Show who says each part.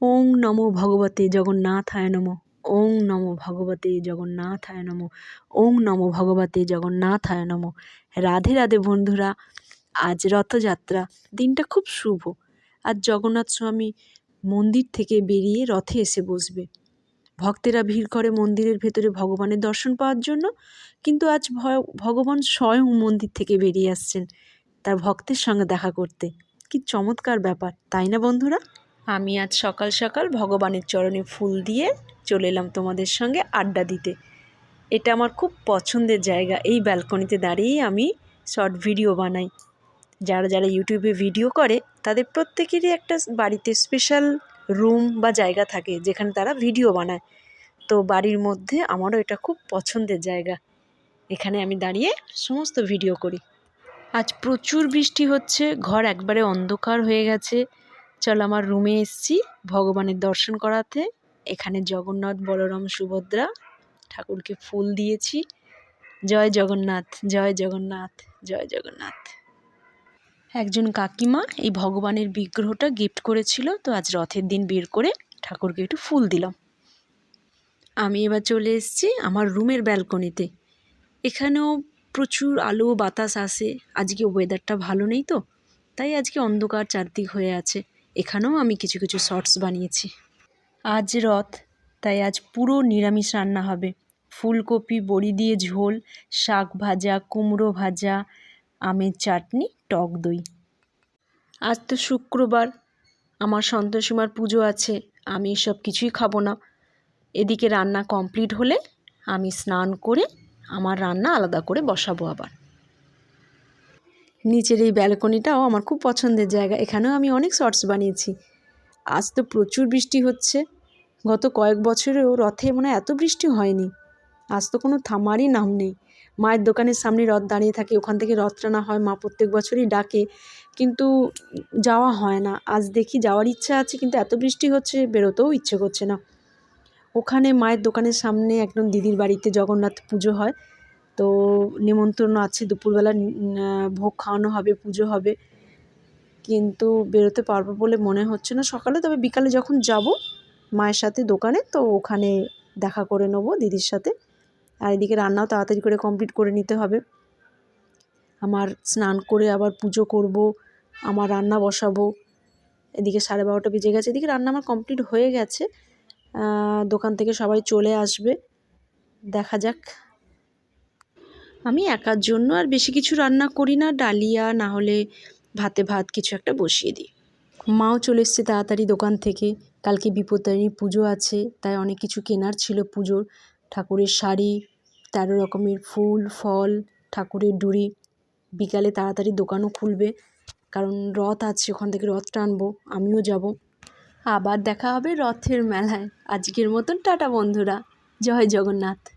Speaker 1: ওং নমো ভগবতে জগন্নাথায় নমো। ওং নমো ভগবতে জগন্নাথায় নমো। ওং নমো ভগবতে জগন্নাথায় নমো। রাধে রাধে বন্ধুরা, আজ রথযাত্রা দিনটা খুব শুভ। আজ জগন্নাথ স্বামী মন্দির থেকে বেরিয়ে রথে এসে বসবে। ভক্তেরা ভিড় করে মন্দিরের ভেতরে ভগবানের দর্শন পাওয়ার জন্য, কিন্তু আজ ভগবান স্বয়ং মন্দির থেকে বেরিয়ে আসছেন তার ভক্তের সঙ্গে দেখা করতে। কি চমৎকার ব্যাপার, তাই না বন্ধুরা? আমি আজ সকাল সকাল ভগবানের চরণে ফুল দিয়ে চলে এলাম তোমাদের সঙ্গে আড্ডা দিতে। এটা আমার খুব পছন্দের জায়গা। এই ব্যালকনিতে দাঁড়িয়েই আমি শর্ট ভিডিও বানাই। যারা যারা ইউটিউবে ভিডিও করে, তাদের প্রত্যেকেরই একটা বাড়িতে স্পেশাল রুম বা জায়গা থাকে যেখানে তারা ভিডিও বানায়। তো বাড়ির মধ্যে আমারও এটা খুব পছন্দের জায়গা। এখানে আমি দাঁড়িয়ে সমস্ত ভিডিও করি। আজ প্রচুর বৃষ্টি হচ্ছে, ঘর একবারে অন্ধকার হয়ে গেছে। চল আমার রুমে এসছি। ভগবানের দর্শন করাতে। এখানে জগন্নাথ, বলরাম, সুভদ্রা ঠাকুরকে ফুল দিয়েছি। জয় জগন্নাথ জয় জগন্নাথ জয় জগন্নাথ। একজন কাকিমা এই ভগবানের বিগ্রহটা গিফট করেছিল, তো আজ রথের দিন বের করে ঠাকুরকে একটু ফুল দিলাম। আমি এবার চলে এসেছি আমার রুমের ব্যালকনিতে এখানেও প্রচুর আলো, বাতাস আসে। আজকে ওয়েদারটা ভালো নেই তো, তাই আজকে অন্ধকার চারদিক হয়ে আছে। এখানেও আমি কিছু কিছু শর্টস বানিয়েছি। আজ রথ, তাই আজ পুরো নিরামিষ রান্না হবে। ফুলকপি, বড়ি দিয়ে ঝোল, শাক ভাজা, কুমড়ো ভাজা, আমের চাটনি, টক দই। আজ তো শুক্রবার, আমার সন্তোষীমার পুজো আছে, আমি সব কিছুই খাব না। এদিকে রান্না কমপ্লিট হলে আমি স্নান করে আমার রান্না আলাদা করে বসাবো আবার। নিচের এই ব্যালকনিটাও আমার খুব পছন্দের জায়গা। এখানেও আমি অনেক শর্টস বানিয়েছি। আজ তো প্রচুর বৃষ্টি হচ্ছে। গত কয়েক বছরেও রথে মনে এত বৃষ্টি হয়নি। আজ তো কোনো থামারই নাম নেই। মায়ের দোকানের সামনে রথ দাঁড়িয়ে থাকে, ওখান থেকে রথ টানা হয়, মা প্রত্যেক বছরই ডাকে। কিন্তু যাওয়া হয় না। আজ দেখি যাওয়ার ইচ্ছা আছে, কিন্তু এত বৃষ্টি হচ্ছে, বেরোতেও ইচ্ছে করছে না। ওখানে মায়ের দোকানের সামনে একদম দিদির বাড়িতে জগন্নাথ পুজো হয়। তো নিমন্ত্রণ আছে, দুপুরবেলা ভোগ খাওয়ানো হবে, পুজো হবে। কিন্তু বেরোতে পারব বলে মনে হচ্ছে না সকালে। তবে বিকালে যখন যাব মায়ের সাথে দোকানে, তো ওখানে দেখা করে নেব দিদির সাথে। আর এদিকে রান্নাও তাড়াতাড়ি করে কমপ্লিট করে নিতে হবে। আমার স্নান করে আবার পুজো করব, আমার রান্না বসাবো। এদিকে সাড়ে বারোটা বেজে গেছে। এদিকে রান্না আমার কমপ্লিট হয়ে গেছে। দোকান থেকে সবাই চলে আসবে। দেখা যাক। আমি একার জন্য আর বেশি কিছু রান্না করি না। ডালিয়া, না হলে ভাতে ভাত কিছু একটা বসিয়ে দিই। মাও চলে এসছে তাড়াতাড়ি দোকান থেকে। কালকে বিপত্তারিণী পুজো আছে, তাই অনেক কিছু কেনার ছিল পুজোর। ঠাকুরের শাড়ি, তেরো রকমের ফুল, ফল, ঠাকুরের ডুরি। বিকালে তাড়াতাড়ি দোকানও খুলবে, কারণ রথ আছে, ওখান থেকে রথ টানবো, আমিও যাব। আবার দেখা হবে রথের মেলায়। আজকের মতন টাটা বন্ধুরা। জয় জগন্নাথ।